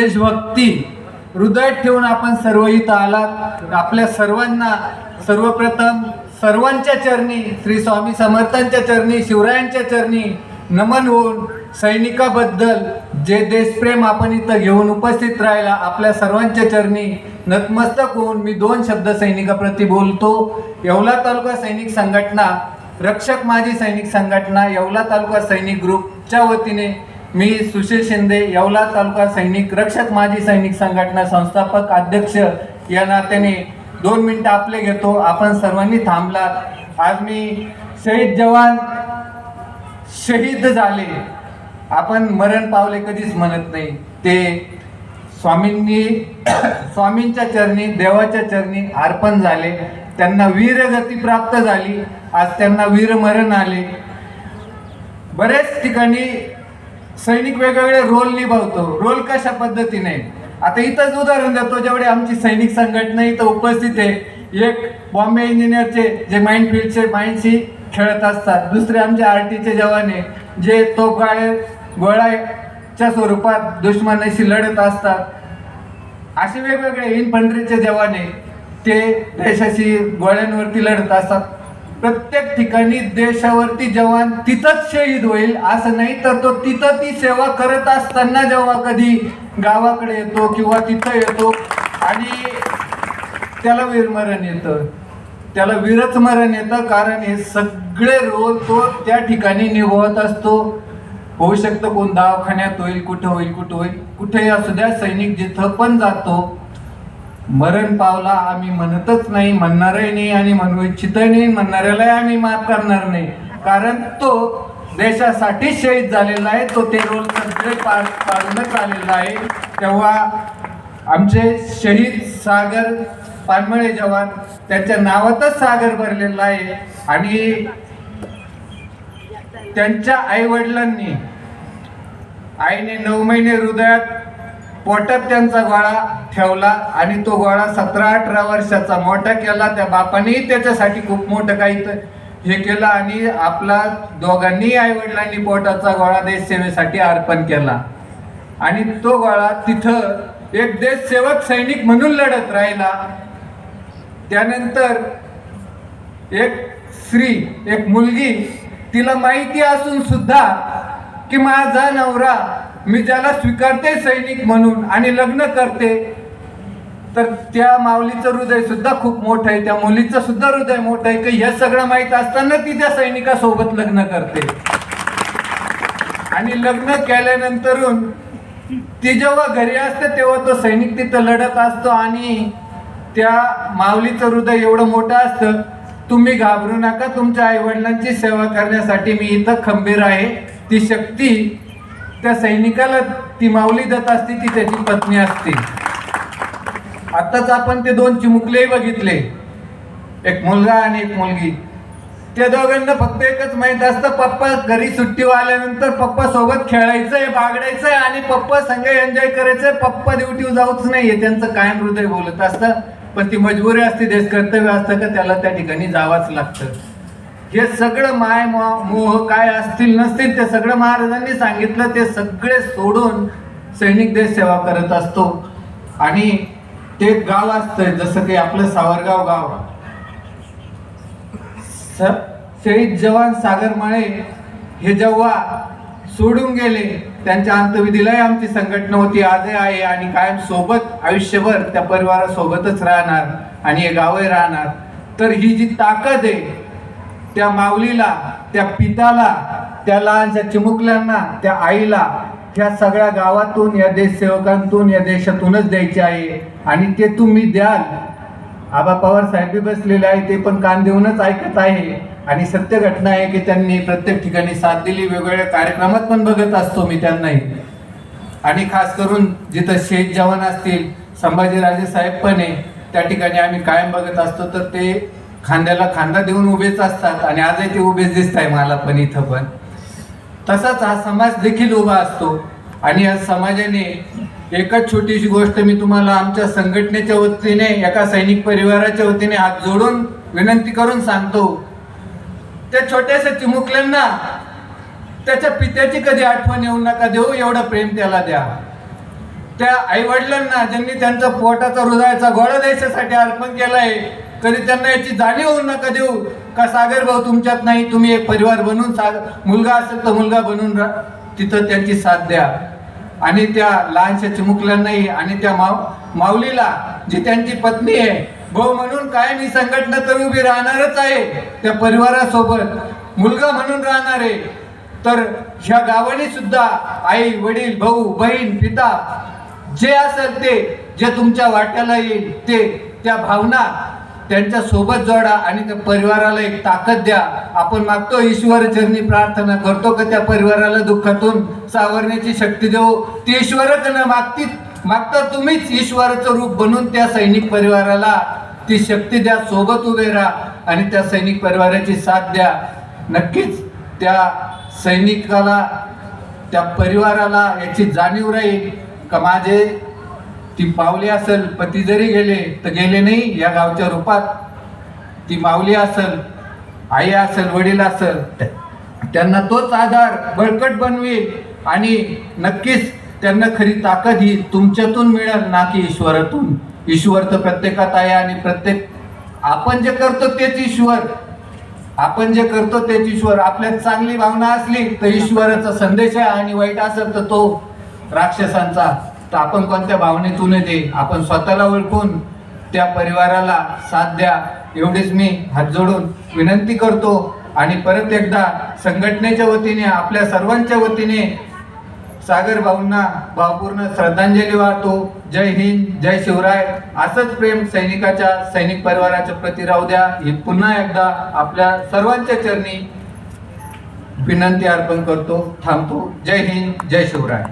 देशभक्ती हृदयात ठेवून आपण सर्व इथं आलात. आपल्या सर्वांना सर्वप्रथम सर्वांच्या चरणी श्री स्वामी समर्थांच्या चरणी शिवरायांच्या चरणी नमन होऊन सैनिकाबद्दल जे देशप्रेम आपण इथं घेऊन उपस्थित राहिला आपल्या सर्वांच्या चरणी नतमस्तक होऊन मी दोन शब्द सैनिकाप्रती बोलतो. येवला तालुका सैनिक संघटना रक्षक माजी सैनिक संघटना येवला तालुका सैनिक ग्रुपच्या वतीने मी सुशील शिंदे येवला तालुका सैनिक रक्षक माजी सैनिक संघटना संस्थापक अध्यक्ष. या नात्याने दोन मिनटं आपले घेतो. आपण सर्वांनी थांबलात. आज मी शहीद जवान शहीद झाले. आपण मरण पावले कधीच म्हणत नाही. ते स्वामींनी स्वामींच्या चरणी देवाच्या चरणी अर्पण झाले. त्यांना वीरगती प्राप्त झाली. आज त्यांना वीरमरण आले. बरेच ठिकाणी सैनिक वेगवेगळे रोल निभावतो. रोल कशा पद्धतीने? आता इथंच उदाहरण देतो जेवढे आमची सैनिक संघटना इथं उपस्थित आहे. एक बॉम्बे इंजिनियरचे जे माइंड फील्डचे माइंडशी खेळत असतात. दुसरे आमचे आर टीचे जवान आहे जे तोफगाळे गोळ्याच्या स्वरूपात दुश्मनाशी लढत असतात. असे वेगवेगळे इन्फंट्रीचे जवान आहे ते देशाशी गोळ्यांवरती लढत असतात. प्रत्येक ठिकाणी देशावरती जवान तिथंच शहीद होईल असं नाही तर तो तिथं ती सेवा करत असताना जेव्हा कधी गावाकडे येतो किंवा तिथं येतो आणि त्याला वीरमरण येतं. त्याला वीरच मरण येतं कारण हे सगळे रोल तो त्या ठिकाणी निभवत असतो. होऊ शकतं कोण दवाखान्यात होईल कुठं होईल कुठं होईल कुठेही असू द्या सैनिक जिथं पण जातो मरण पावला आम्ही म्हणतच नाही म्हणणारही नाही आणि म्हणू इच्छितही नाही म्हणणाऱ्यालाही आम्ही माफ करणार नाही. कारण तो देशासाठी शहीद झालेला आहे तो ते रोल सगळे पार पाडूनच आलेला आहे तेव्हा आमचे शहीद सागर पानमळे जवान त्यांच्या नावातच सागर भरलेला आहे आणि त्यांच्या आईवडिलांनी आईने नऊ महिने हृदयात पोटात त्यांचा गोळा ठेवला आणि तो गोळा सतरा अठरा वर्षाचा मोठा केला. त्या बापानेही त्याच्यासाठी खूप मोठं काही हे केलं आणि आपला दोघांनी आई वडिलांनी पोटाचा गोळा देशसेवेसाठी अर्पण केला. आणि तो गोळा तिथं एक देशसेवक सैनिक म्हणून लढत राहिला. त्यानंतर एक स्त्री एक मुलगी तिला माहिती असून सुद्धा की माझा नवरा मी ज्याला स्वीकारते सैनिक म्हणून आणि लग्न करते तर त्या माऊलीचं हृदय सुद्धा खूप मोठं आहे. त्या मुलीचं सुद्धा हृदय मोठं आहे की हे सगळं माहीत असताना ती त्या सैनिकासोबत लग्न करते. आणि लग्न केल्यानंतर ती जेव्हा घरी असते तेव्हा तो सैनिक तिथं लढत असतो आणि त्या माऊलीचं हृदय एवढं मोठं असतं तुम्ही घाबरू नका तुमच्या आईवडिलांची सेवा करण्यासाठी मी इथं खंबीर आहे. ती शक्ती त्या सैनिकाला ती माऊली जात असते ती त्याची पत्नी असते. आताच आपण ते दोन चिमुकलेही बघितले. एक मुलगा आणि एक मुलगी. त्या दोघांना फक्त एकच माहीत असतं पप्पा घरी सुट्टी आल्यानंतर पप्पा सोबत खेळायचंय बागडायचंय आणि पप्पा संग एन्जॉय करायचंय. पप्पा ड्युटी जाऊच नाहीये त्यांचं कायम हृदय बोलत असतं. पण ती मजबुरी असते देश कर्तव्य असतं का त्याला त्या ठिकाणी जावंच लागतं. हे सगळं माय मोह काय असतील नसतील ते सगळं महाराजांनी सांगितलं ते सगळे सोडून सैनिक देश सेवा करत असतो. आणि ते गाव असतं जसं की आपलं सावरगाव गाव. स- शहीद जवान सागर माळे हे जेव्हा सोडून गेले त्यांच्या अंतविधीलाही आमची संघटना होती आजही आहे आणि कायम सोबत आयुष्यभर त्या परिवारासोबतच राहणार आणि हे गावही राहणार. तर ही जी ताकद आहे त्या माऊलीला त्या पिताला त्या लहानशा चिमुकल्यांना त्या आईला ह्या सगळ्या गावातून या देशसेवकांतून या देशातूनच द्यायचे आहे. आणि ते तुम्ही द्याल. आबा पवार साहेब बसलेले आहे ते पण कान देऊनच ऐकत आहे. आणि सत्य घटना आहे की त्यांनी प्रत्येक ठिकाणी साथ दिली वेगवेगळ्या कार्यक्रमात पण बघत असतो मी त्यांनाही. आणि खास करून जिथं शेत जवान असतील संभाजीराजे साहेब पण आहे त्या ठिकाणी आम्ही कायम बघत असतो. तर ते खांद्याला खांदा देऊन उभेच असतात आणि आजही ते उभेच दिसत आहे मला पण इथं पण. तसाच हा समाज देखील उभा असतो. आणि या समाजाने एकच छोटीशी गोष्ट मी तुम्हाला आमच्या संघटनेच्या वतीने एका सैनिक परिवाराच्या वतीने हात जोडून विनंती करून सांगतो. त्या छोट्याशा चिमुकल्यांना त्याच्या पित्याची कधी आठवण येऊ नका देऊ एवढं प्रेम त्याला द्या. त्या आई वडिलांना ज्यांनी त्यांचा पोटाचा हृदयाचा गोळा द्यायच्यासाठी अर्पण केलाय कधी त्यांना याची जाणीव होऊ नका देऊ. का सागर भाऊ तुमच्यात नाही तुम्ही एक परिवार बनून सागर मुलगा असेल तर मुलगा बनून तिथं त्यांची साथ द्या. आणि त्या लहानशा चिमुकल्यांनाही आणि त्या माव माऊलीला जी त्यांची पत्नी आहे भाऊ म्हणून कायम ही संघटना तर उभी राहणारच आहे त्या परिवारासोबत. मुलगा म्हणून राहणार आहे. तर ह्या गावाने सुद्धा आई वडील भाऊ बहीण पिता जे असेल ते जे तुमच्या वाट्याला येईल ते त्या भावना त्यांच्यासोबत जोडा आणि त्या परिवाराला एक ताकद द्या. आपण मागतो ईश्वर चरणी प्रार्थना करतो का त्या परिवाराला दुःखातून सावरण्याची शक्ती देऊ? ती ईश्वरच न मागती मागता तुम्हीच ईश्वराचं रूप बनून त्या सैनिक परिवाराला ती शक्ती द्या सोबत उभे राहा आणि त्या सैनिक परिवाराची साथ द्या. नक्कीच त्या सैनिकाला त्या परिवाराला याची जाणीव राहील का माझे ती पावले असेल पती जरी गेले तर गेले नाही या गावच्या रूपात. ती माऊली असेल आई असेल वडील असेल त्यांना तोच आधार बळकट बनवेल आणि नक्कीच त्यांना खरी ताकद ही तुमच्यातून मिळेल ना की ईश्वरातून. ईश्वर तर प्रत्येकात आहे आणि प्रत्येक आपण जे करतो तेच ईश्वर. आपण जे करतो तेच ईश्वर. आपल्यात चांगली भावना असली तर ईश्वराचा संदेश आहे आणि वाईट असेल तर तो राक्षसांचा तर आपण कोणत्या भावनेतून दे आपण स्वतःला ओळखून त्या परिवाराला साथ द्या. एवढीच मी हात जोडून विनंती करतो. आणि परत एकदा संघटनेच्या वतीने आपल्या सर्वांच्या वतीने सागर भाऊंना भावपूर्ण श्रद्धांजली वाहतो. जय हिंद जय शिवराय. असंच प्रेम सैनिकाच्या सैनिक परिवाराच्या प्रती राहू द्या. ही पुन्हा एकदा आपल्या सर्वांच्या चरणी विनंती अर्पण करतो थांबतो. जय हिंद जय शिवराय.